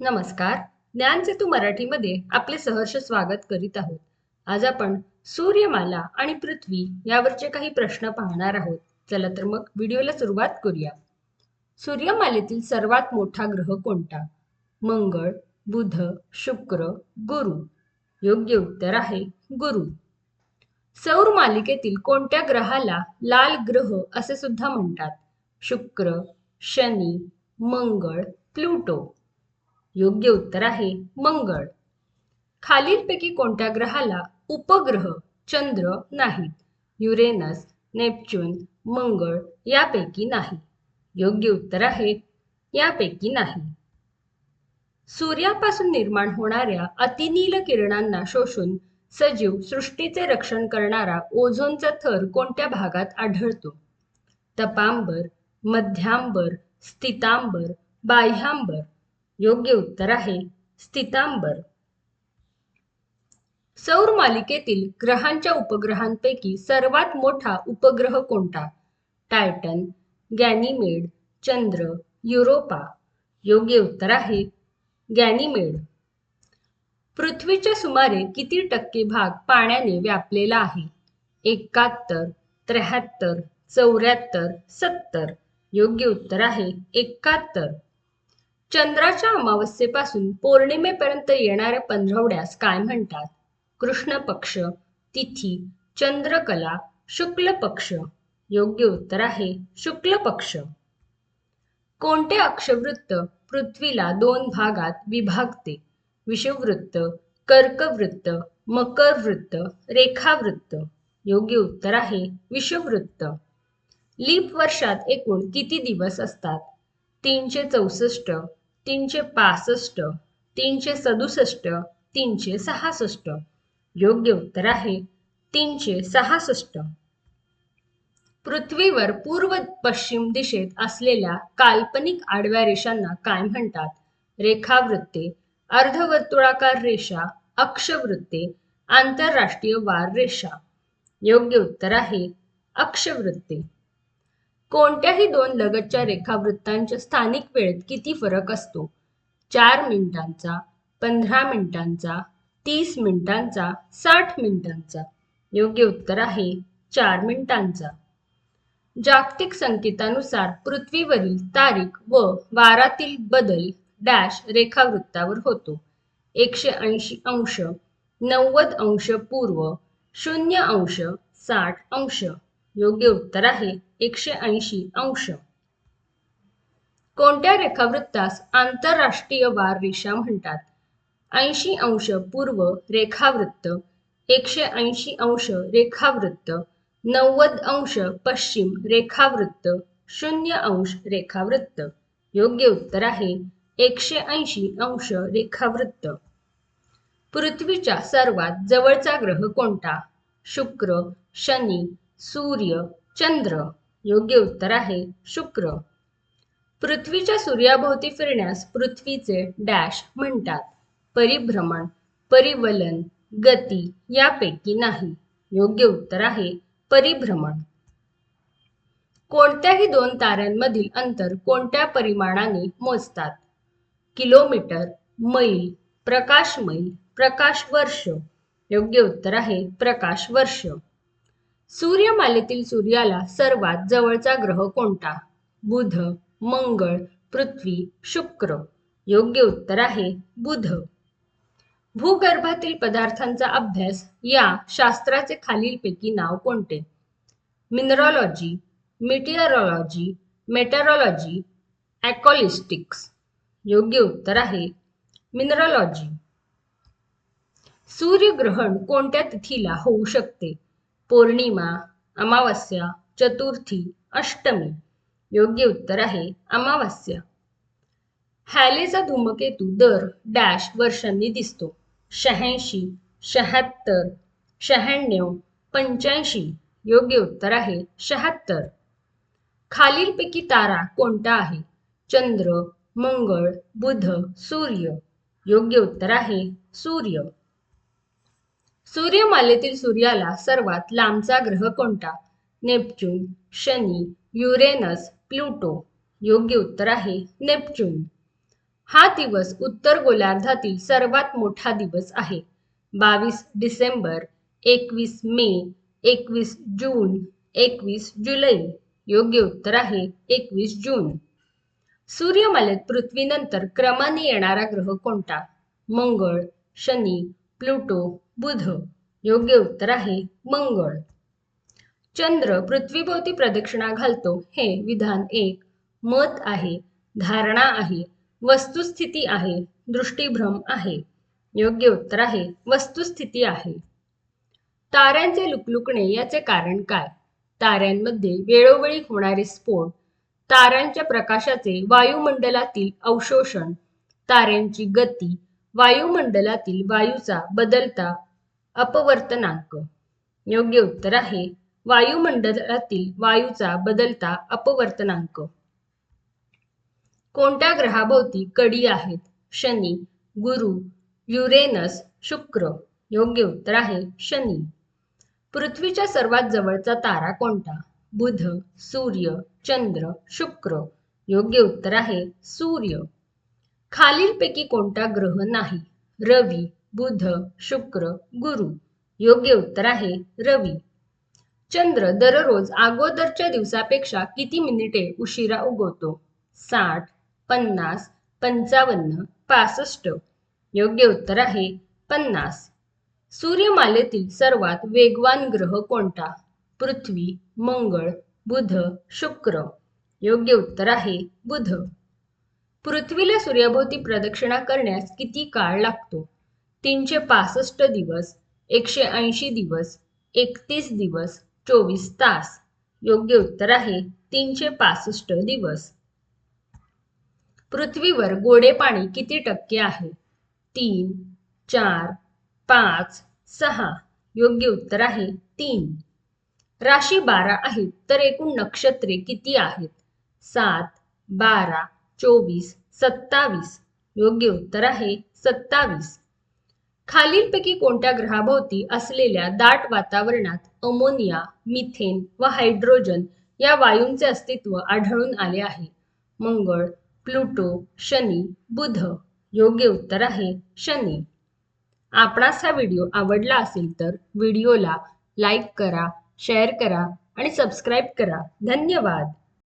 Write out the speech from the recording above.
नमस्कार. ज्ञानसेतू मराठीमध्ये आपले सहर्ष स्वागत करीत आहोत. आज आपण सूर्यमाला आणि पृथ्वी यावरचे काही प्रश्न पाहणार आहोत. चला तर मग व्हिडिओला सुरुवात करूया. सूर्यमालेतील सर्वात मोठा ग्रह कोणता? मंगळ बुध शुक्र गुरु. योग्य उत्तर आहे गुरु. सौर मालिकेतील कोणत्या ग्रहाला लाल ग्रह असे सुद्धा म्हणतात? शुक्र शनी मंगळ प्लुटो. योग्य उत्तर आहे मंगळ. खालीलपैकी कोणत्या ग्रहाला उपग्रह चंद्र नाहीत? युरेनस नेपच्यून मंगळ यापैकी नाही. योग्य उत्तर आहे यापैकी नाही. सूर्यापासून निर्माण होणाऱ्या अतिनील किरणांना शोषून सजीव सृष्टीचे रक्षण करणारा ओझोनचा थर कोणत्या भागात आढळतो? तपांबर मध्यांबर स्थितांबर बाह्यांबर. योग्य उत्तर आहे. स्थितांबर. सौर मालिकेतील ग्रहांच्या उपग्रहांपैकी सर्वात मोठा उपग्रह कोणता? टायटन गॅनिमेड चंद्र युरोपा. योग्य उत्तर आहे गॅनिमेड. पृथ्वीच्या सुमारे किती टक्के भाग पाण्याने व्यापलेला आहे? एकाहत्तर त्र्याहत्तर चौऱ्याहत्तर सत्तर. योग्य उत्तर आहे एकाहत्तर. चंद्राच्या अमावस्येपासून पौर्णिमेपर्यंत येणाऱ्या पंधरवड्यास काय म्हणतात? कृष्ण पक्ष तिथी चंद्रकला शुक्ल पक्ष. योग्य उत्तर आहे शुक्ल पक्ष. कोणते अक्षवृत्त पृथ्वीला दोन भागात विभागते? विषुववृत्त कर्कवृत्त मकरवृत्त रेखावृत्त. योग्य उत्तर आहे विषुववृत्त. लीप वर्षात एकूण किती दिवस असतात? तीनशे चौसष्ट तीनशे पासष्ट तीनशे सदुसष्ट तीनशे सहासष्ट. योग्य उत्तर आहे तीनशे सहासष्ट. पृथ्वीवर पूर्व पश्चिम दिशेत असलेल्या काल्पनिक आडव्या रेषांना काय म्हणतात? रेखावृत्ते अर्धवर्तुळाकार रेषा अक्षवृत्ते आंतरराष्ट्रीय वार रेषा. योग्य उत्तर आहे अक्षवृत्ते. कोणत्याही दोन लगतच्या रेखावृत्तांच्या स्थानिक वेळेत किती फरक असतो? चार मिनिटांचा पंधरा मिनिटांचा तीस मिनिटांचा साठ मिनिटांचा. योग्य उत्तर आहे चार मिनिटांचा. जागतिक संकेतानुसार पृथ्वीवरील तारीख व वारातील बदल डॅश रेखावृत्तावर होतो. एकशे ऐंशी अंश नव्वद अंश पूर्व शून्य अंश साठ अंश. योग्य उत्तर आहे एकशे ऐंशी अंश. कोणत्या रेखावृत्तास आंतरराष्ट्रीय वार रेषा म्हणतात? ऐंशी अंश पूर्व रेखावृत्त एकशे ऐंशी अंश रेखावृत्त नव्वद अंश पश्चिम रेखावृत्त शून्य अंश रेखावृत्त. योग्य उत्तर आहे एकशे ऐंशी अंश रेखावृत्त. पृथ्वीच्या सर्वात जवळचा ग्रह कोणता? शुक्र शनी सूर्य चंद्र. योग्य उत्तर आहे शुक्र. पृथ्वीच्या सूर्याभोवती फिरण्यास पृथ्वीचे डॅश म्हणतात. परिभ्रमण परिवलन गती यापैकी नाही. योग्य उत्तर आहे परिभ्रमण. कोणत्याही दोन ताऱ्यांमधील अंतर कोणत्या परिमाणाने मोजतात? किलोमीटर मैल प्रकाश मैल प्रकाश वर्ष. योग्य उत्तर आहे प्रकाश वर्ष. सूर्यमालेतील सूर्याला सर्वात जवळचा ग्रह कोणता? बुध मंगळ पृथ्वी शुक्र. योग्य उत्तर आहे बुध. भूगर्भातील पदार्थांचा अभ्यास या शास्त्राचे खालीलपैकी नाव कोणते? मिनरॉलॉजी मिटिअरॉलॉजी मेटरॉलॉजी ॲकॉलिस्टिक्स. योग्य उत्तर आहे मिनरॉलॉजी. सूर्यग्रहण कोणत्या तिथीला होऊ शकते? पौर्णिमा अमावस्या चतुर्थी अष्टमी. योग्य उत्तर आहे अमावस्या. हॅलेचा धूमकेतू दर डॅश वर्षांनी दिसतो. शहाऐंशी शहात्तर शहाण्णव पंच्याऐंशी. योग्य उत्तर आहे शहात्तर. खालीलपैकी तारा कोणता आहे? चंद्र मंगळ बुध सूर्य. योग्य उत्तर आहे सूर्य. सूर्यमालेतील सूर्याला सर्वात लांबचा ग्रह कोणता? नेपच्यून शनी युरेनस प्लुटो. योग्य उत्तर आहे नेपच्यून. हा दिवस उत्तर गोलार्धातील सर्वात मोठा दिवस आहे. बावीस डिसेंबर एकवीस मे एकवीस जून एकवीस जुलै. योग्य उत्तर आहे एकवीस जून. सूर्यमालेत पृथ्वीनंतर क्रमाने येणारा ग्रह कोणता? मंगळ शनी प्लुटो बुध. योग्य उत्तर आहे मंगळ. चंद्र पृथ्वीभोवती प्रदक्षिणा घालतो. हे विधान एक. मत आहे धारणा आहे वस्तुस्थिती आहे दृष्टीभ्रम आहे. योग्य उत्तर आहे वस्तुस्थिती आहे. ताऱ्यांचे लुकलुकणे याचे कारण काय? ताऱ्यांमध्ये वेळोवेळी होणारे स्फोट ताऱ्यांच्या प्रकाशाचे वायुमंडलातील अवशोषण ताऱ्यांची गती वायुमंडलातील वायूचा बदलता अपवर्तनांक. योग्य उत्तर आहे वायुमंडलातील वायूचा बदलता अपवर्तनांक. कोणत्या ग्रहाभोवती कडी आहेत? शनी गुरु युरेनस शुक्र. योग्य उत्तर आहे शनी. पृथ्वीच्या सर्वात जवळचा तारा कोणता? बुध सूर्य चंद्र शुक्र. योग्य उत्तर आहे सूर्य. खालीलपैकी कोणता ग्रह नाही? रवी बुध शुक्र गुरु. योग्य उत्तर आहे रवी. चंद्र दररोज अगोदरच्या दिवसापेक्षा किती मिनिटे उशिरा उगवतो? साठ पन्नास पंचावन्न पासष्ट. योग्य उत्तर आहे पन्नास. सूर्यमालेतील सर्वात वेगवान ग्रह कोणता? पृथ्वी मंगळ बुध शुक्र. योग्य उत्तर आहे बुध. पृथ्वीला सूर्याभोवती प्रदक्षिणा करण्यास किती काळ लागतो? तीनशे पासष्ट दिवस एकशे ऐंशी दिवस एकतीस दिवस चोवीस तास. योग्य उत्तर आहे तीनशे पासष्ट दिवस. पृथ्वीवर गोडे पाणी किती टक्के आहे? तीन चार पाच सहा. योग्य उत्तर आहे तीन. राशी बारा आहेत तर एकूण नक्षत्रे किती आहेत? सात बारा चोवीस सत्तावीस. योग्य उत्तर आहे सत्तावीस. खालीलपैकी कोणत्या ग्रहाभोवती असलेल्या दाट वातावरणात अमोनिया मिथेन व हायड्रोजन या वायूंचे अस्तित्व आढळून आले आहे? मंगळ प्लुटो शनी बुध. योग्य उत्तर आहे शनी. आपणास हा व्हिडिओ आवडला असेल तर व्हिडिओला लाईक करा शेअर करा आणि सबस्क्राईब करा. धन्यवाद.